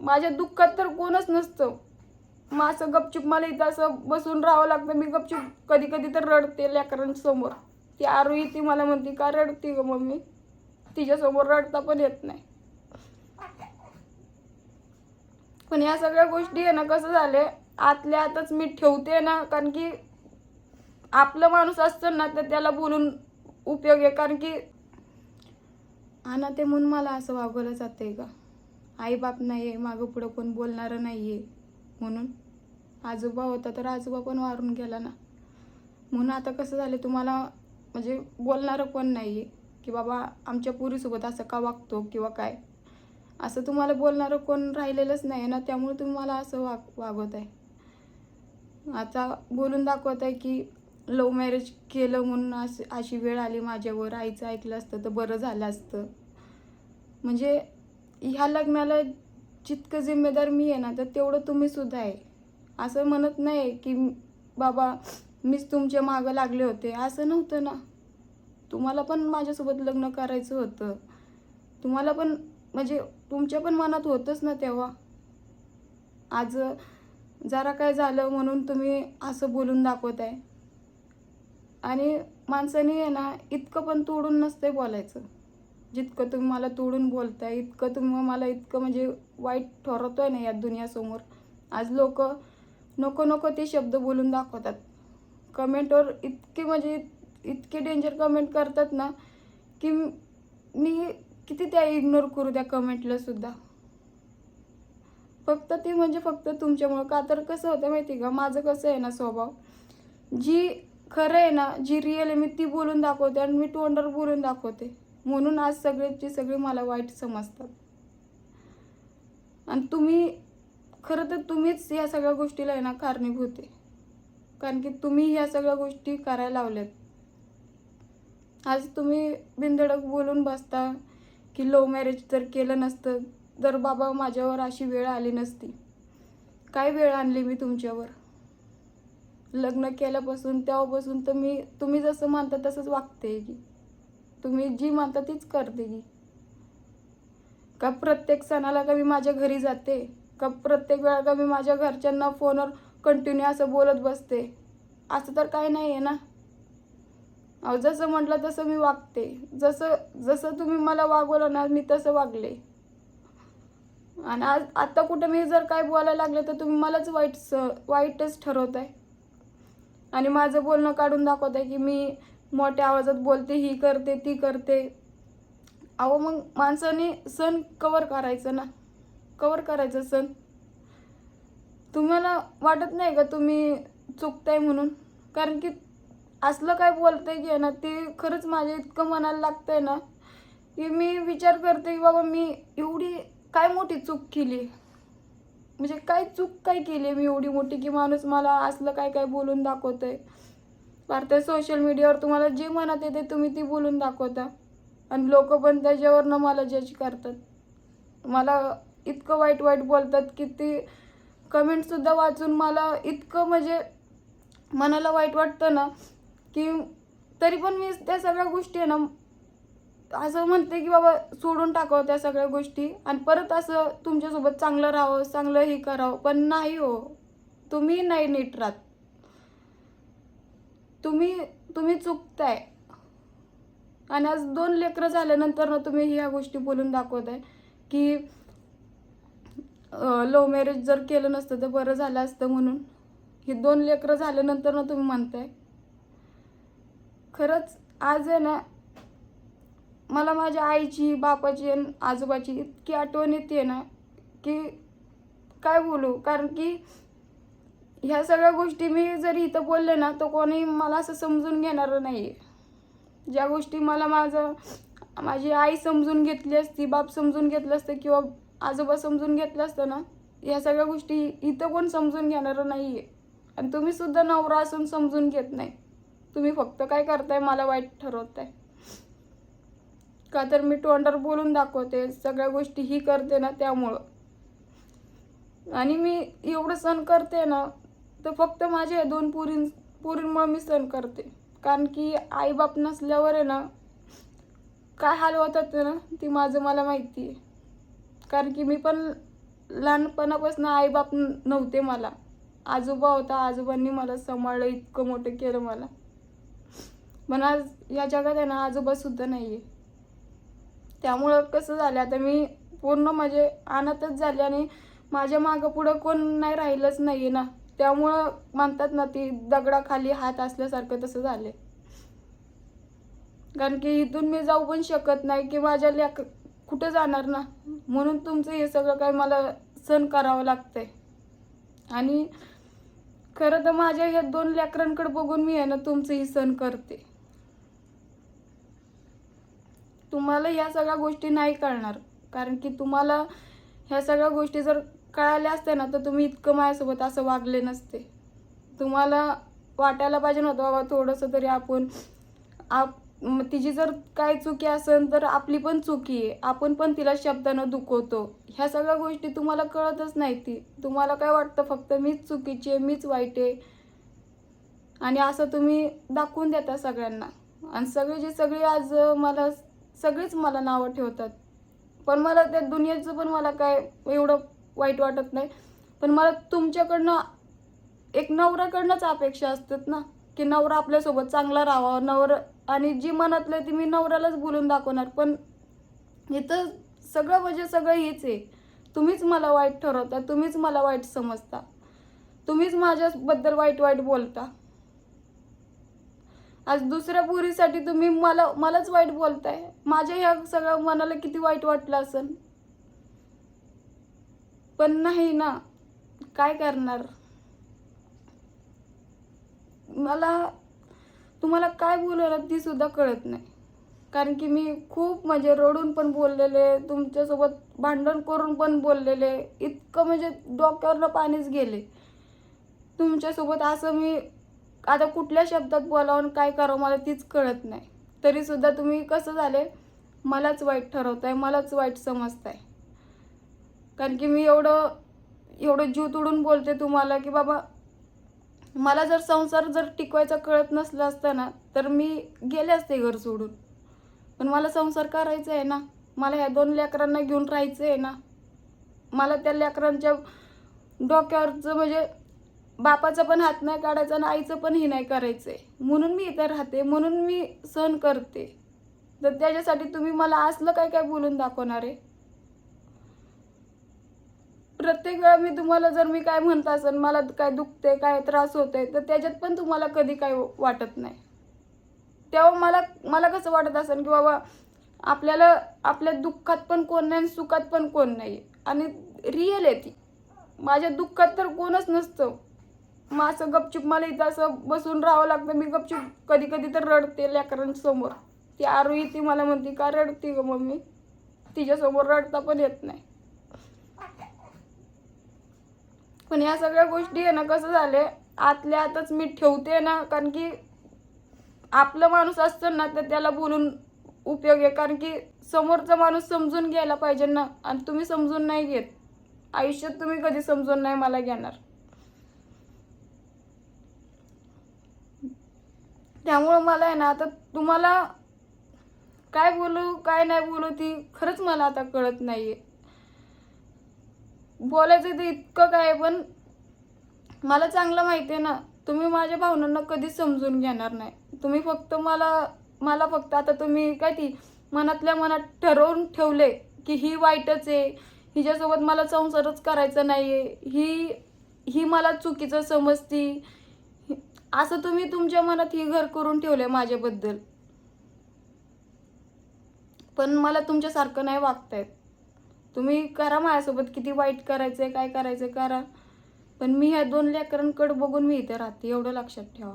माझ्या दुःखात तर कोणच नसतं. मग असं गपचूप मला इथं असं बसून राहावं लागतं. मी गपचूप कधी कधी तर रडते लेकरांसमोर. ती आरोही ती मला म्हणते का रडते ग मम्मी? तिच्यासमोर रडता पण येत नाही. पण या सगळ्या गोष्टी आहे ना कसं झाले आतल्या आतच मी ठेवते ना कारण की आपलं माणूस असतं ना तर त्याला बोलून उपयोग आहे. कारण की हा ते म्हणून मला असं वागवलं जाते का आईबाप नाही आहे मागं पुढं कोण बोलणारं नाही आहे म्हणून आजोबा होता तर आजोबा पण वारून गेला ना. म्हणून आता कसं झालं तुम्हाला म्हणजे बोलणारं कोण नाही आहे की बाबा आमच्या पुरीसोबत असं का वागतो किंवा काय? असं तुम्हाला बोलणारं कोण राहिलेलंच नाही आहे ना त्यामुळे तुम्हाला असं वाग वागवत आहे. आता बोलून दाखवत आहे की लव्ह मॅरेज केलं म्हणून अशी अशी वेळ आली माझ्यावर. आईचं ऐकलं असतं तर बरं झालं असतं. म्हणजे ह्या लग्नाला जितकं जिम्मेदार मी आहे ना तर तेवढं तुम्ही सुद्धा आहे. असं म्हणत नाही की बाबा मीच तुमच्या मागं लागले होते. असं नव्हतं ना. तुम्हाला पण माझ्यासोबत लग्न करायचं होतं. तुम्हाला पण म्हणजे तुमच्या पण मनात होतंच ना तेव्हा. आज जरा काय झालं म्हणून तुम्ही असं बोलून दाखवत आहे आणि माणसाने आहे ना इतकं पण तोडून नसतंय बोलायचं. जितकं तुम्ही मला तोडून बोलताय इतकं तुम्ही मला इतकं म्हणजे वाईट ठरवतोय ना या दुनियासमोर. आज लोक नको नको ते शब्द बोलून दाखवतात. कमेंटवर इतके म्हणजे इतके डेंजर कमेंट करतात ना की मी किती त्या इग्नोर करू त्या कमेंटला सुद्धा. फक्त ती म्हणजे फक्त तुमच्यामुळं. का तर कसं होतं माहिती आहे का? माझं कसं आहे ना स्वभाव? जी खरं आहे ना जी रिअल आहे मी ती बोलून दाखवते आणि मी तोंडावर बोलून दाखवते. म्हणून आज सगळेचे सगळे मला वाईट समजतात. आणि तुम्ही खरं तर तुम्हीच या सगळ्या गोष्टीला आहे ना कारणीभूत आहे. कारण की तुम्ही ह्या सगळ्या गोष्टी करायला लावल्यात. आज तुम्ही बिनधडक बोलून बसता की लव्ह मॅरेज जर केलं नसतं जर बाबा माझ्यावर अशी वेळ आली नसती. काय वेळ आणली मी तुमच्यावर? लग्न केल्यापासून तेव्हापासून तर मी तुम्ही जसं मानता तसंच वागते की. तुम्ही जी मानता तीच करते की. का प्रत्येक सणाला का मी माझ्या घरी जाते? का प्रत्येक वेळा का मी माझ्या घरच्यांना फोनवर कंटिन्यू असं बोलत बसते? असं तर काही नाही आहे ना? अहो जसं म्हटलं तसं मी वागते. जसं जसं तुम्ही मला वागवलं ना मी तसं वागले. आणि आज आत्ता कुठं मी जर काय बोलायला लागले तर तुम्ही मलाच वाईट स वाईटच ठरवत आहे आणि माझं बोलणं काढून दाखवत आहे की मी मोठ्या आवाजात बोलते ही करते ती करते. अहो मग माणसाने सण कवर करायचं ना? कवर करायचं सण? तुम्हाला वाटत नाही का तुम्ही चुकताय म्हणून? कारण की असलं काय बोलतंय की आहे ना ते खरंच माझ्या इतकं मनाला लागतंय ना की मी विचार करते की बाबा मी एवढी काय मोठी चूक केली? म्हणजे काय चूक काय केली मी एवढी मोठी की माणूस मला असलं काय काय बोलून दाखवतंय? भारतीय सोशल मीडियावर तुम्हाला जे मनात येते तुम्ही ती बोलून दाखवता. आणि लोक पण त्याच्यावरनं मला जज करतात. मला इतकं वाईट वाईट बोलतात की ती कमेंटसुद्धा वाचून मला इतकं म्हणजे मनाला वाईट वाटतं ना की तरी पण मी त्या सगळ्या गोष्टी आहे ना असं म्हणते की बाबा सोडून टाकावं त्या सगळ्या गोष्टी आणि परत असं तुमच्यासोबत चांगलं राहावं चांगलं हे करावं. पण नाही हो तुम्ही नाही नीट राहत. तुम्ही तुम्ही चुकताय. आणि आज दोन लेकरं झाल्यानंतर ना तुम्ही ह्या गोष्टी बोलून दाखवताय की लव्ह मॅरेज जर केलं नसतं तर बरं झालं असतं म्हणून. ही दोन लेकरं झाल्यानंतर ना तुम्ही म्हणताय. खरंच आज आहे ना मला माझ्या आईची बापाची आणि आजोबाची इतकी आठवण येते ना की काय बोलू? कारण की ह्या सगळ्या गोष्टी मी जरी इथं बोलले ना तर कोणी मला असं समजून घेणारं नाही. आहे ज्या गोष्टी मला माझं माझी आई समजून घेतली असती बाप समजून घेतलं असतं किंवा आजोबा समजून घेतलं असतं ना ह्या सगळ्या गोष्टी इथं कोण समजून घेणारं नाही. आहे आणि तुम्ही सुद्धा नवरा असून समजून घेत नाही. तुम्ही फक्त काय करताय मला वाईट ठरवताय. का तर मी तोंडावर बोलून दाखवते सगळ्या गोष्टी ही करते ना त्यामुळं. आणि मी एवढं सण करते ना तर फक्त माझ्या दोन पुरीं पुरींमुळे मी सण करते. कारण की आईबाप नसल्यावर आहे ना काय हाल होतात ते ना ती माझं मला माहिती आहे. कारण की मी पण लहानपणापासून आईबाप नव्हते मला. आजोबा होता आजोबांनी मला सांभाळलं इतकं मोठं केलं मला. पण आज या जगात आहे ना आजोबासुद्धा नाही आहे त्यामुळं कसं झालं आता मी पूर्ण म्हणजे अनाथच झाले आणि माझ्या मागं पुढं कोण नाही राहिलंच नाही आहे ना. त्यामुळं म्हणतात ना ती दगडाखाली हात असल्यासारखं तसं झाले कारण की इथून मी जाऊ पण शकत नाही की माझ्या लेख कुठं जाणार ना? म्हणून तुमचं हे सगळं काही मला सहन करावं लागतंय. आणि खरं तर माझ्या ह्या दोन लेकरांकडे बघून मी आहे ना तुमचं ही सण करते. तुम्हाला ह्या सगळ्या गोष्टी नाही कळणार. कारण की तुम्हाला ह्या सगळ्या गोष्टी जर कळाले असते ना तर तुम्ही इतकं माझ्यासोबत असं वागले नसते. तुम्हाला वाटायला पाहिजे नव्हतं बाबा थोडंसं तरी आपण आप तिची जर काय चुकी असेल तर आपली पण चुकी आहे. आपण पण तिला शब्दानं दुखवतो. ह्या सगळ्या गोष्टी तुम्हाला कळतच नाही ती तुम्हाला काय वाटतं फक्त मीच चुकीची आहे मीच वाईट आहे? आणि असं तुम्ही दाखवून देता सगळ्यांना. आणि सगळे जे सगळे आज मला सगळीच मला नावं ठेवतात. पण मला त्या दुनियेचं पण मला काय एवढं वाईट वाटत नाही. पण मला तुमच्याकडनं एक नवऱ्याकडनंच अपेक्षा असतात ना की नवरा आपल्यासोबत चांगला राहावा. नवर आणि जी मनातलं ती मी नवऱ्यालाच बोलून दाखवणार. पण इथं सगळं म्हणजे सगळं हेच आहे. तुम्हीच मला वाईट ठरवता तुम्हीच मला वाईट समजता. तुम्हीच माझ्याबद्दल वाईट वाईट बोलता. आज दुसऱ्या पुरीसाठी तुम्ही मला मलाच वाईट बोलताय. माझ्या ह्या सगळ्या मनाला किती वाईट वाटलं असेल. पण नाही ना. काय करणार? मला तुम्हाला काय बोलायला ती सुद्धा कळत नाही. कारण की मी खूप म्हणजे रडून पण बोललेले तुमच्यासोबत भांडण करून पण बोललेले इतकं म्हणजे डोक्यावरनं पाणीच गेले. तुमच्यासोबत असं मी आता कुठल्या शब्दात बोलावून काय करावं मला तीच कळत नाही. तरीसुद्धा तुम्ही कसं झाले? मलाच वाईट ठरवताय मलाच वाईट समजताय. कारण की मी एवढं एवढं जीव तोडून बोलते तुम्हाला की बाबा मला जर संसार जर टिकवायचा कळत नसला असता ना तर मी गेले असते घर सोडून. पण मला संसार करायचा आहे ना मला ह्या दोन लेकरांना घेऊन राहायचं आहे ना मला त्या लेकरांच्या डोक्यावरचं म्हणजे बापाचा पण हात नाही काढायचा आणि आईचं पण हे नाही करायचं आहे म्हणून मी इथं राहते म्हणून मी सहन करते. तर त्याच्यासाठी तुम्ही मला असलं काय काय बोलून दाखवणार आहे? प्रत्येक वेळा मी तुम्हाला जर मी काय म्हणत असेल मला काय दुखते काय त्रास होते तर त्याच्यात पण तुम्हाला कधी काय वाटत नाही. तेव्हा मला मला कसं वाटत असेल की बाबा आपल्याला आपल्या दुःखात पण कोण नाही आणि सुखात पण कोण नाही. आणि रिअल आहे ती. माझ्या दुःखात तर कोणच नसतं. मग असं गपचूप मला इथं असं बसून राहावं लागतं. मी गपचूप कधी कधी तर रडते लेकरांसमोर. ती आरोही ती मला म्हणते का रडते ग मम्मी? तिच्यासमोर रडता पण येत नाही. पण या सगळ्या गोष्टी आहे ना कसं झाले आतल्या आतच मी ठेवते ना कारण की आपलं माणूस असतं ना तर त्याला बोलून उपयोग आहे. कारण की समोरचा माणूस समजून घ्यायला पाहिजे ना आणि तुम्ही समजून नाही घेत. आयुष्यात तुम्ही कधी समजून नाही मला घेणार. त्यामुळं मला आहे ना आता तुम्हाला काय बोलू काय नाही बोलू ती खरंच मला आता कळत नाही आहे बोलायचं ते इतकं काय आहे, पण मला चांगलं माहिती आहे ना तुम्ही माझ्या भावनांना कधीच समजून घेणार नाही. तुम्ही फक्त मला मला फक्त आता तुम्ही काय ती मनातल्या मनात ठरवून ठेवले की ही वाईटच आहे हिच्यासोबत मला संसारच करायचा नाही आहे ही ही मला चुकीचं समजती. असं तुम्ही तुमच्या मनात ही घर करून ठेवले माझ्याबद्दल. पण मला तुमच्यासारखं नाही वागतायत तुम्ही करा माझ्यासोबत किती वाईट करायचंय काय करायचं करा. पण मी ह्या दोन लेकरांकडे बघून मी इथे राहते एवढं लक्षात ठेवा.